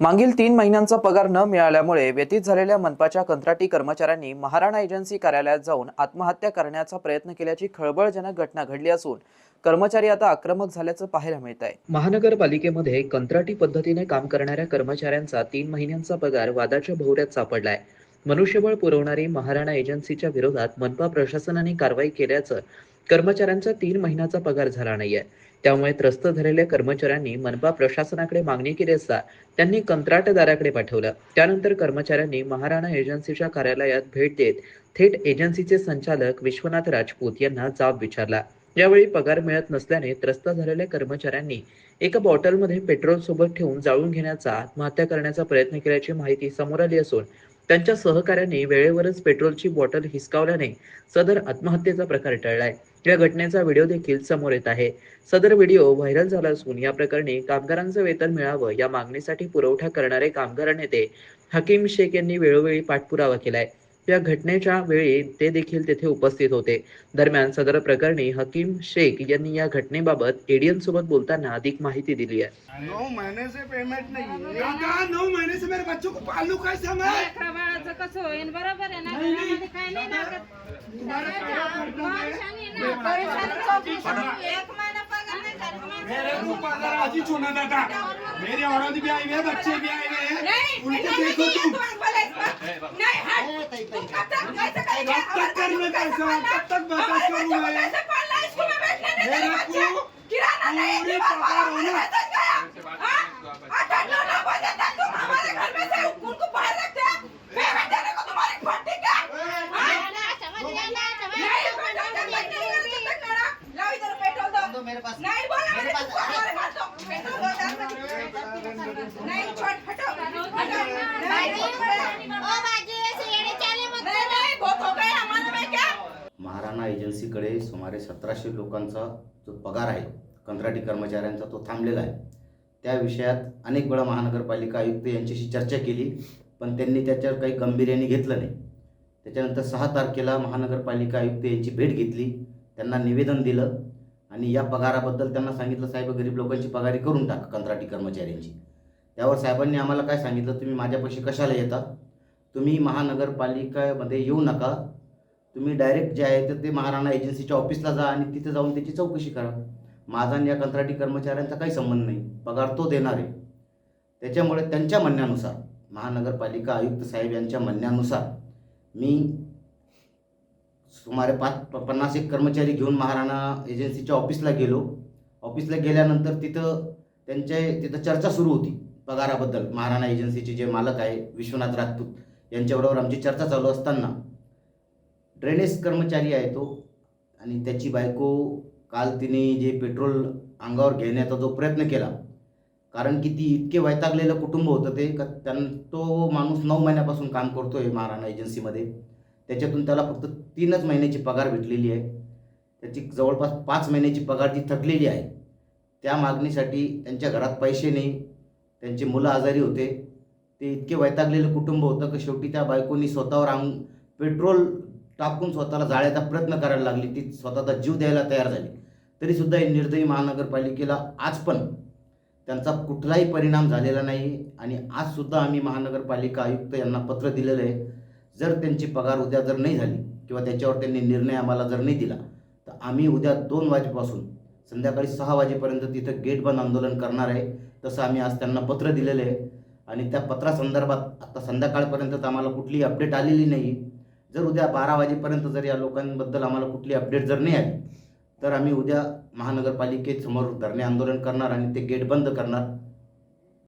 मागील तीन महिन्यांचा पगार न मिळाल्यामुळे व्यतीत झालेल्या मनपाच्या कंत्राटी कर्मचाऱ्यांनी महाराणा एजन्सी कार्यालयात जाऊन आत्महत्या करण्याचा प्रयत्न केल्याची खळबळजनक घटना घडली असून कर्मचारी आता आक्रमक झाल्याचं पाहायला मिळत आहे. महानगरपालिकेमध्ये कंत्राटी पद्धतीने काम करणाऱ्या कर्मचाऱ्यांचा तीन महिन्यांचा पगार वादाच्या भोवऱ्यात सापडलाय. मनुष्यबळ पुरवणारी महाराणा एजन्सीच्या विरोधात मनपा प्रशासनाने कारवाई केल्याचं कर्मचाऱ्यांचा तीन महिन्याचा पगार झाला नाहीये. त्यामुळे त्रस्त झालेल्या कर्मचाऱ्यांनी मनपा प्रशासनाकडे मागणी केली असता त्यांनी कंत्राटदाराकडे पाठवलं. त्यानंतर कर्मचाऱ्यांनी महाराणा एजन्सीच्या कार्यालयात भेट देत थेट एजन्सीचे संचालक विश्वनाथ राजपूत यांना जाब विचारला. यावेळी पगार मिळत नसल्याने त्रस्त झालेल्या कर्मचाऱ्यांनी एका बॉटलमध्ये पेट्रोल सोबत ठेवून जाळून घेण्याचा आत्महत्या करण्याचा प्रयत्न केल्याची माहिती समोर आली असून त्यांच्या सहकाऱ्यांनी वेळेवरच पेट्रोलची बॉटल हिसकावल्याने सदर आत्महत्येचा प्रकार टळलाय. या घटनेचा व्हिडिओ देखील समोर येत आहे. सदर व्हिडिओ व्हायरल झाला असून या प्रकरणी कामगारांचं वेतन मिळावं या मागणीसाठी पुरवठा करणारे कामगार नेते हकीम शेख यांनी वेळोवेळी पाठपुरावा केलाय. या घटनेच्या वेळी ते देखील तेथे उपस्थित होते. दरम्यान सदर प्रकरणी हकीम शेख यांनी या घटनेबाबत एडीएन सोबत बोलताना अधिक माहिती दिली आहे. नौ महीने से पेमेंट नहीं. है दादा नऊ महिने से मेरे बच्चों को पालू कैसे मैं लेकरं बाळाचं कसं होईन? बरोबर आहे ना? घरामध्ये काय नाही लागत. एक महिना पगार नाही झाला. मेरे को पगार चुना दादा मेरी औरत भी आई है बच्चे भी आए हुए हैं नाही, उनके नाही, देखो नाही, तुम. नाही, हट. कब तक करेगा? कब तक करने? पालना? कब तक बर्दाश्त करूंगा को मेरे? को किराना नहीं, पूरी पगार होना। हमारे बच्चे गया। हाँ? आठ आठ नौ नौ बजे तक तुम हमारे घर में से उनको बाहर रखते हैं। पेमेंट देने को तुम्हारी फट ठीक है? हाँ? नहीं, पेट्रोल जब तक नहीं होगा, तब तक लड़ा। लाओ इधर दो। नहीं बोला घर दो। पेट्रोल दो, दस बजे। नहीं, छोड़, हटो, हटो। नहीं, नहीं, नहीं, बहुत हो गए हमारे में क्या महाराणा एजन्सीकडे सुमारे सतराशे लोकांचा जो पगार आहे कंत्राटी कर्मचाऱ्यांचा तो थांबलेला आहे त्या विषयात अनेक वेळा महानगरपालिका आयुक्त यांच्याशी चर्चा केली पण त्यांनी त्याच्यावर काही गांभीर्याने घेतलं नाही त्याच्यानंतर सहा तारखेला महानगरपालिका आयुक्त यांची भेट घेतली त्यांना निवेदन दिलं आणि या पगाराबद्दल त्यांना सांगितलं साहेब गरीब लोकांची पगारी करून टाका कंत्राटी कर्मचाऱ्यांची. त्यावर साहेबांनी आम्हाला काय सांगितलं तुम्ही माझ्यापाशी कशाला येता तुम्ही महानगरपालिकेमध्ये येऊ नका. तुम्ही डायरेक्ट जे आहे तर ते महाराणा एजन्सीच्या ऑफिसला जा आणि तिथे जाऊन त्याची चौकशी करा. माझा आणि या कंत्राटी कर्मचाऱ्यांचा काही संबंध नाही. पगार तो देणार आहे. त्याच्यामुळे त्यांच्या म्हणण्यानुसार महानगरपालिका आयुक्त साहेब यांच्या म्हणण्यानुसार मी सुमारे पाच प- पन्नास एक कर्मचारी घेऊन महाराणा एजन्सीच्या ऑफिसला गेलो. ऑफिसला गेल्यानंतर तिथं त्यांचे तिथं चर्चा सुरू होती पगाराबद्दल. महाराणा एजन्सीचे जे मालक आहे विश्वनाथ राजपूत यांच्याबरोबर आमची चर्चा चालू असताना ड्रेनेज कर्मचारी आहे तो आणि त्याची बायको काल तिने जे पेट्रोल अंगावर घेण्याचा जो प्रयत्न केला कारण की ती इतके वैतागलेलं कुटुंब होतं ते का त्यां तो माणूस नऊ महिन्यापासून काम करतो आहे महाराणा एजन्सीमध्ये. त्याच्यातून त्याला फक्त तीनच महिन्याची पगार भेटलेली आहे. त्याची जवळपास पाच महिन्याची पगार ती थकलेली आहे त्या मागणीसाठी त्यांच्या घरात पैसे नाही त्यांची मुलं आजारी होते. ते इतके वैतागलेलं कुटुंब होतं की शेवटी त्या बायकोनी स्वतःवर आंग पेट्रोल टाकून स्वतःला जाळ्याचा प्रयत्न करायला लागली. ती स्वतःचा जीव द्यायला तयार झाली. तरीसुद्धा ही निर्दयी महानगरपालिकेला आज पण त्यांचा कुठलाही परिणाम झालेला नाही आणि आजसुद्धा आम्ही महानगरपालिका आयुक्त यांना पत्र दिलेलं आहे. जर त्यांची पगार उद्या जर नाही झाली किंवा त्याच्यावर त्यांनी निर्णय आम्हाला जर नाही दिला तर आम्ही उद्या दोन वाजेपासून संध्याकाळी सहा वाजेपर्यंत तिथं गेट बंद आंदोलन करणार आहे तसं आम्ही आज त्यांना पत्र दिलेलं आहे. आणि त्या पत्रासंदर्भात आता संध्याकाळपर्यंत तर आम्हाला कुठलीही अपडेट आलेली नाही. जर उद्या बारा वाजेपर्यंत जर या लोकांबद्दल आम्हाला कुठली अपडेट जर नाही आली तर आम्ही उद्या महानगरपालिकेसमोर धरणे आंदोलन करणार आणि ते गेट बंद करणार.